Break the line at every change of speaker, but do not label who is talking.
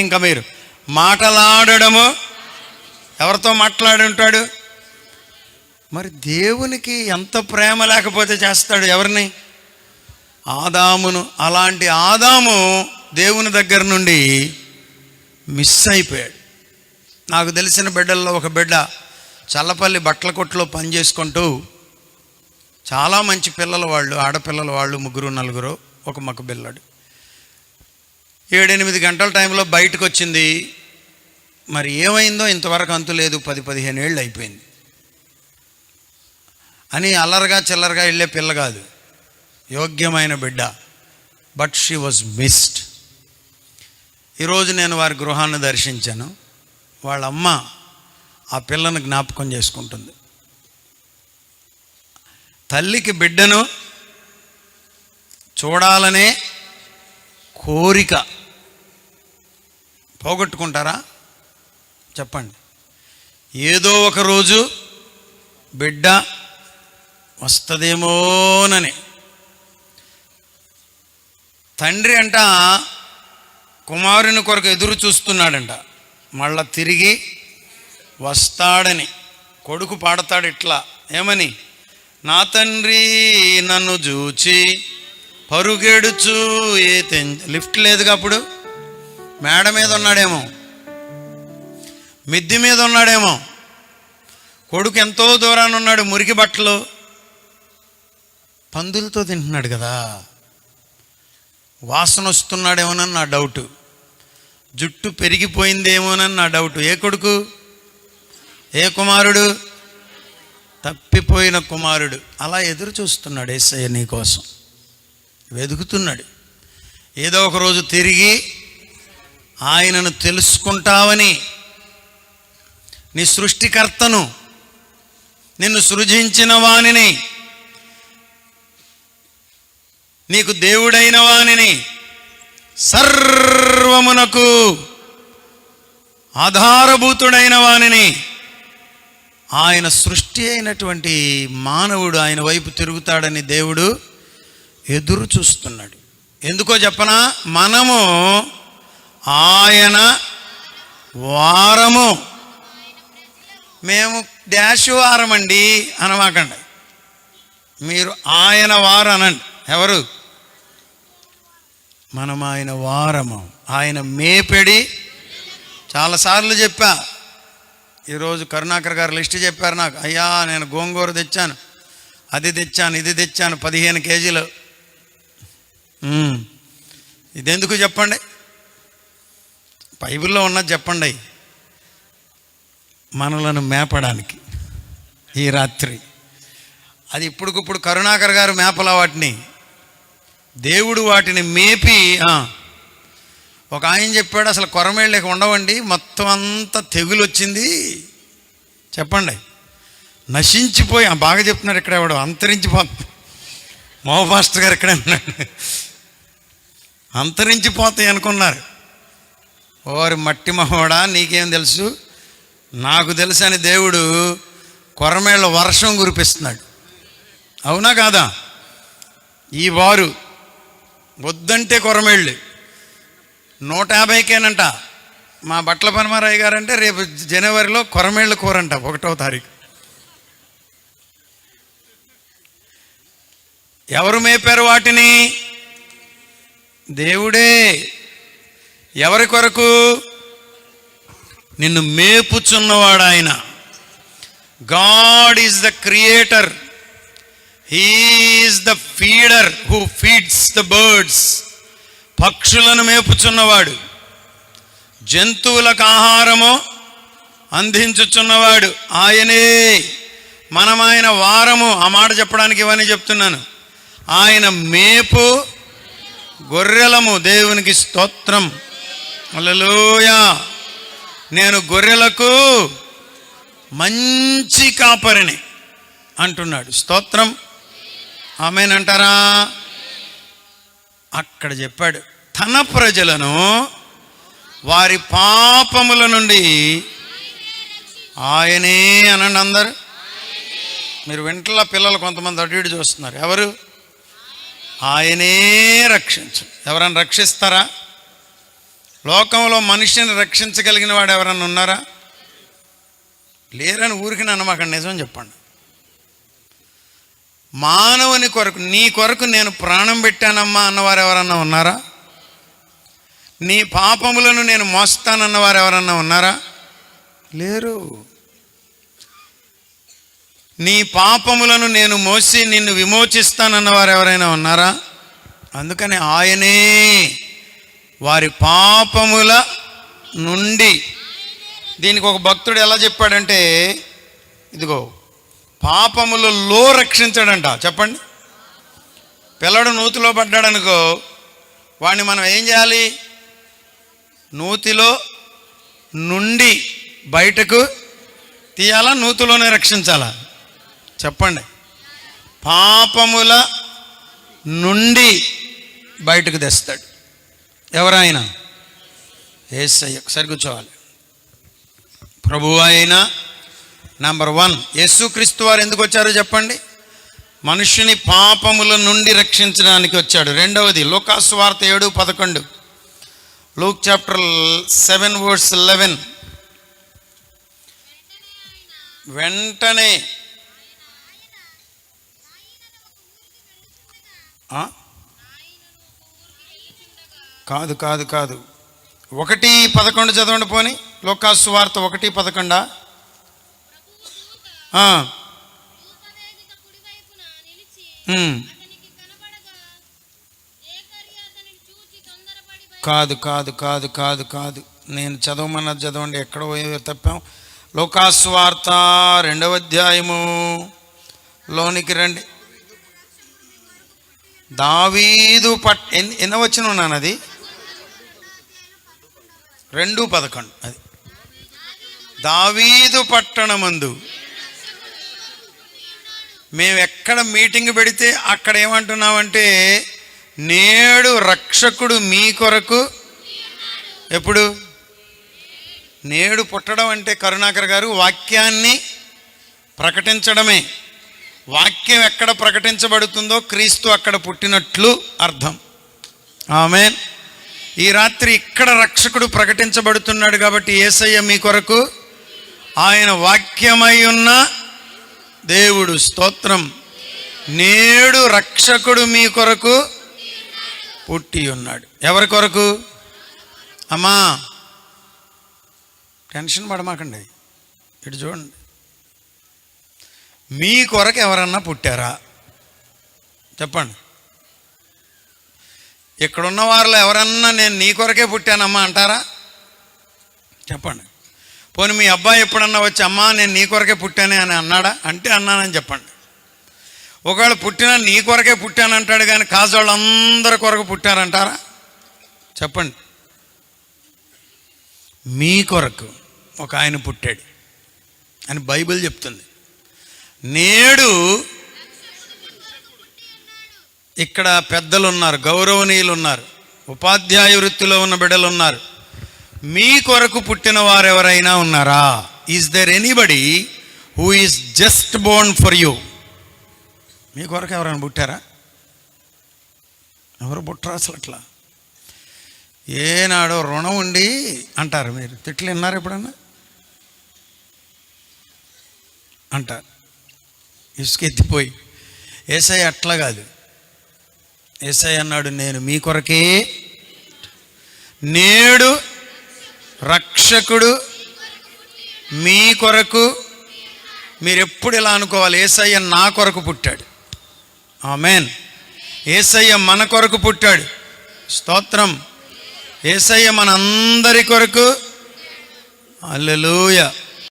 ఇంకా మీరు మాటలాడడము. ఎవరితో మాట్లాడి ఉంటాడు మరి దేవునికి ఎంత ప్రేమ లేకపోతే చేస్తాడు ఎవరిని? ఆదామును. అలాంటి ఆదాము దేవుని దగ్గర నుండి మిస్ అయిపోయాడు. నాకు తెలిసిన బిడ్డల్లో ఒక బిడ్డ చల్లపల్లి బట్టల కొట్టులో పనిచేసుకుంటూ చాలా మంచి పిల్లల వాళ్ళు ఆడపిల్లల వాళ్ళు ముగ్గురు నలుగురు ఒక మగ పిల్లడు. ఏడెనిమిది గంటల టైంలో బయటకు వచ్చింది మరి ఏమైందో ఇంతవరకు అంతు లేదు. పది పదిహేను ఏళ్ళు అయిపోయింది. అని అల్లరగా చిల్లరగా వెళ్ళే పిల్ల కాదు. యోగ్యమైన బిడ్డ. బట్ షీ వాజ్ మిస్డ్ ఈరోజు నేను వారి గృహాన్ని దర్శించాను. వాళ్ళ అమ్మ ఆ పిల్లను జ్ఞాపకం చేసుకుంటుంది. తల్లికి బిడ్డను చూడాలనే కోరిక. పోగొట్టుకుంటారా? చెప్పండి. ఏదో ఒక రోజు బిడ్డ వస్తుందేమోనని. తండ్రి అంట కుమారుని కొరకు ఎదురు చూస్తున్నాడంట. మళ్ళా తిరిగి వస్తాడని. కొడుకు పాడతాడు ఇట్లా. ఏమని? నా తండ్రి నన్ను చూచి పరుగెడుచు ఏ తెం లిఫ్ట్ లేదుగా అప్పుడు? మేడ మీద ఉన్నాడేమో. మిద్ది మీద ఉన్నాడేమో. కొడుకు ఎంతో దూరాన్ని ఉన్నాడు మురికి బట్టలు. పందులతో తింటున్నాడు కదా. వాసన వస్తున్నాడేమోనని నా డౌట్. జుట్టు పెరిగిపోయిందేమోనని నా డౌట్. ఏ కొడుకు? ఏ కుమారుడు? తప్పిపోయిన కుమారుడు. అలా ఎదురు చూస్తున్నాడు ఏసయ్య నీ కోసం. వెతుకుతున్నాడు ఏదో ఒక రోజు తిరిగి ఆయనను తెలుసుకుంటావని. నీ సృష్టికర్తను నిన్ను సృజించిన వానిని. నీకు దేవుడైన వానిని సర్వమునకు ఆధారభూతుడైన వానిని. ఆయన సృష్టి అయినటువంటి మానవుడు ఆయన వైపు తిరుగుతాడని దేవుడు ఎదురు చూస్తున్నాడు. ఎందుకో చెప్పనా? మనము ఆయన వారము. మేము డాష్ వారం అండి అనమాకండి. మీరు ఆయన వారు అనండి. ఎవరు? మనం ఆయన వారము. ఆయన మేపెడి. చాలాసార్లు చెప్పా. ఈరోజు కరుణాకర్ గారు లిస్ట్ చెప్పారు నాకు. అయ్యా నేను గోంగూర తెచ్చాను. అది తెచ్చాను ఇది తెచ్చాను పదిహేను కేజీలు. ఇదెందుకు చెప్పండి? బైబిల్లో ఉన్నది చెప్పండి. మనలను మేపడానికి ఈ రాత్రి. అది ఇప్పుడుకిప్పుడు కరుణాకర్ గారు మేపలా వాటిని. దేవుడు వాటిని మేపి ఒక ఆయన చెప్పాడు అసలు కొరమేళ్ళకి ఉండవండి మొత్తం అంతా తెగులు వచ్చింది చెప్పండి. నశించిపోయి బాగా చెప్తున్నారు ఇక్కడ ఎవడు అంతరించిపో మోహ మాస్టర్ గారు ఇక్కడ ఉన్నాడు. అంతరించిపోతాయి అనుకున్నారు. ఓరి మట్టి మహోడా నీకేం తెలుసు? నాకు తెలుసు అని దేవుడు కొరమేళ్ళ వర్షం కురిపిస్తున్నాడు. అవునా కాదా? ఈ వారు వద్దంటే కొరమేళ్ళు. నూట యాభైకేనంట. మా బట్టల పనమారాయి గారంటే రేపు జనవరిలో కొరమేళ్ళ కూరంట ఒకటో తారీఖు. ఎవరు మేపారు వాటిని? దేవుడే. ఎవరి కొరకు? నిన్ను మేపుచున్నవాడు ఆయన. God is the creator. He's the feeder who feeds the birds. పక్షులను మేపుచున్నవాడు. జంతువులకు ఆహారము అందించుచున్నవాడు ఆయనే. మనం ఆయన వారము. ఆ మాట చెప్పడానికి ఇవన్నీ చెప్తున్నాను. ఆయన మేపు గొర్రెలము దేవునికి స్తోత్రం. అలలోయా నేను గొర్రెలకు మంచి కాపరిని అంటున్నాడు. స్తోత్రం. ఆమెనంటారా అక్కడ చెప్పాడు తన ప్రజలను వారి పాపముల నుండి ఆయనే అనండి అందరు. మీరు వెంటలా పిల్లలు కొంతమంది అటు ఇటు చూస్తున్నారు. ఎవరు? ఆయనే రక్షించు. ఎవరైనా రక్షిస్తారా? లోకంలో మనిషిని రక్షించగలిగిన వాడు ఎవరన్నా ఉన్నారా? లేరని ఊరికి నన్ను మాకు నిజం చెప్పండి. మానవుని కొరకు నీ కొరకు నేను ప్రాణం పెట్టానమ్మా అన్నవారు ఎవరన్నా ఉన్నారా? నీ పాపములను నేను మోస్తానన్నవారు ఎవరన్నా ఉన్నారా? లేరు. నీ పాపములను నేను మోసి నిన్ను విమోచిస్తానన్నవారు ఎవరైనా ఉన్నారా? అందుకని ఆయనే వారి పాపముల నుండి. దీనికి ఒక భక్తుడు ఎలా చెప్పాడంటే ఇదిగో పాపములలో రక్షించాడంట. చెప్పండి. పిల్లడు నూతిలో పడ్డాడనుకో వాడిని మనం ఏం చేయాలి? నూతిలో నుండి బయటకు తీయాలా? నూతిలోనే రక్షించాలా? చెప్పండి. పాపముల నుండి బయటకు తెస్తాడు. ఎవరైనా? ఏసయ్య. ఒకసారి కూర్చోవాలి. ప్రభు అయినా నంబర్ వన్. యేసుక్రీస్తు వారు ఎందుకు వచ్చారో చెప్పండి. మనుషుని పాపముల నుండి రక్షించడానికి వచ్చాడు. రెండవది లోకాసు వార్త ఏడు పదకొండు. Luke chapter seven words eleven. వెంటనే కాదు కాదు కాదు. ఒకటి పదకొండు చదవండి పోని. లోకాసు వార్త ఒకటి పదకొండా? కాదు కాదు కాదు కాదు కాదు. నేను చదవమన్నది చదవండి. ఎక్కడో తప్పాం? లోకాసు వార్త రెండవ అధ్యాయము. లోనికి రండి. దావీదు పట్ ఎన్ని ఎన్న వచ్చిన ఉన్నాను అది రెండు పదకొండు. అది. దావీదు పట్టణమందు. మేము ఎక్కడ మీటింగ్ పెడితే అక్కడ ఏమంటున్నామంటే నేడు రక్షకుడు మీ కొరకు ఎప్పుడు? నేడు పుట్టడం అంటే కరుణాకర్ గారు వాక్యాన్ని ప్రకటించడమే. వాక్యం ఎక్కడ ప్రకటించబడుతుందో క్రీస్తు అక్కడ పుట్టినట్లు అర్థం. ఆమె ఈ రాత్రి ఇక్కడ రక్షకుడు ప్రకటించబడుతున్నాడు కాబట్టి ఏసయ్య మీ కొరకు ఆయన వాక్యమై ఉన్న దేవుడు స్తోత్రం. నేడు రక్షకుడు మీ కొరకు పుట్టి ఉన్నాడు. ఎవరి కొరకు? అమ్మా టెన్షన్ పడమాకండి. ఇటు చూడండి. మీ కొరకు ఎవరన్నా పుట్టారా? చెప్పండి. ఇక్కడున్న వారిలో ఎవరన్నా నేను నీ కొరకే పుట్టానమ్మా అంటారా? చెప్పండి. పోనీ మీ అబ్బాయి ఎప్పుడన్నా వచ్చి అమ్మా నేను నీ కొరకే పుట్టానే అని అన్నాడా? అంటే అన్నానని చెప్పండి. ఒకవేళ పుట్టినా నీ కొరకే పుట్టానంటాడు కానీ కాజోళ్ళందరి కొరకు పుట్టారంటారా? చెప్పండి. మీ కొరకు ఒక ఆయన పుట్టాడు అని బైబిల్ చెప్తుంది. నేడు ఇక్కడ పెద్దలు ఉన్నారు గౌరవనీయులు ఉన్నారు ఉపాధ్యాయ వృత్తిలో ఉన్న బిడ్డలు ఉన్నారు మీ కొరకు పుట్టిన వారు ఎవరైనా ఉన్నారా? Is there anybody who is just born for you మీ కొరకు ఎవరైనా పుట్టారా? ఎవరు పుట్టరా అసలు అట్లా? ఏనాడో రుణం ఉండి అంటారు మీరు. తిట్లు విన్నారు ఎప్పుడన్నా? అంటారు. ఇసుకెత్తిపోయి ఏసై అట్లా కాదు. ఏసై అన్నాడు నేను మీ కొరకే నేడు రక్షకుడు మీ కొరకు మీరు ఎప్పుడు ఇలా అనుకోవాలి? ఏసయ్య నా కొరకు పుట్టాడు. ఆమెన్. ఏసయ్య మన కొరకు పుట్టాడు. స్తోత్రం. ఏసయ్య మనందరి కొరకు. అల్లెలూయ